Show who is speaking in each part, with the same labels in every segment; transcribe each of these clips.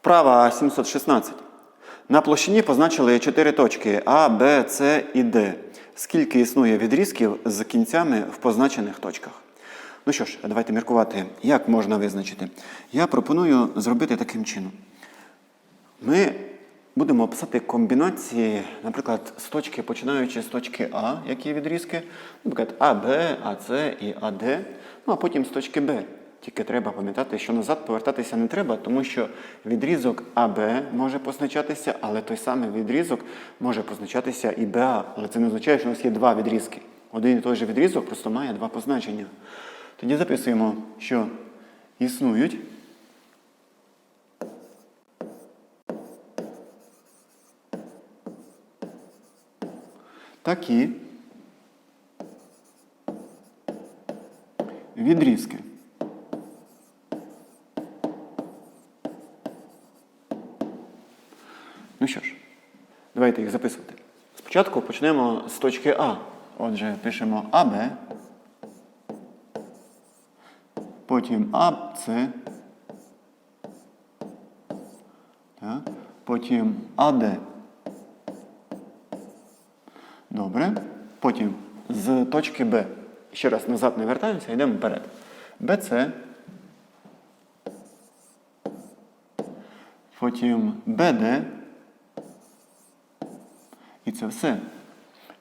Speaker 1: Вправа 716. На площині позначили 4 точки А, Б, С і Д. Скільки існує відрізків з кінцями в позначених точках? Ну що ж, давайте міркувати, як можна визначити. Я пропоную зробити таким чином. Ми будемо писати комбінації, наприклад, з точки, починаючи з точки А, які відрізки, наприклад, АБ, АС і АД, ну а потім з точки Б. Тільки треба пам'ятати, що назад повертатися не треба, тому що відрізок АБ може позначатися, але той самий відрізок може позначатися і БА. Але це не означає, що у нас є два відрізки. Один і той же відрізок просто має два позначення. Тоді записуємо, що існують такі відрізки. Ну що ж, давайте їх записувати. Спочатку почнемо з точки А. Отже, пишемо АБ, потім АЦ, потім АД. Добре. Потім з точки Б. Ще раз назад не вертаємося, йдемо вперед. БЦ. Потім БД. І це все.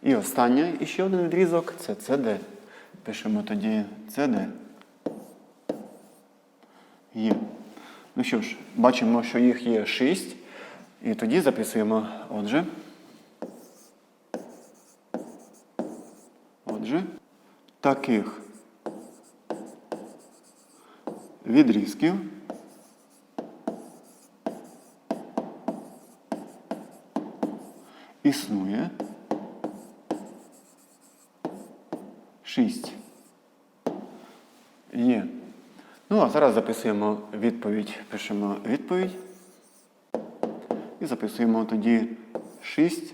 Speaker 1: І останнє, і ще один відрізок це CD. Пишемо тоді CD. Є. Ну що ж, бачимо, що їх є 6. І тоді записуємо, отже. Отже, таких відрізків існує 6. Є. Ну, а зараз записуємо відповідь. Пишемо відповідь. І записуємо тоді 6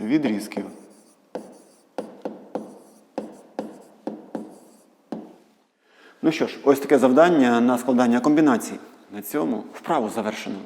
Speaker 1: відрізків. Ну що ж, ось таке завдання на складання комбінацій. На цьому вправу завершено.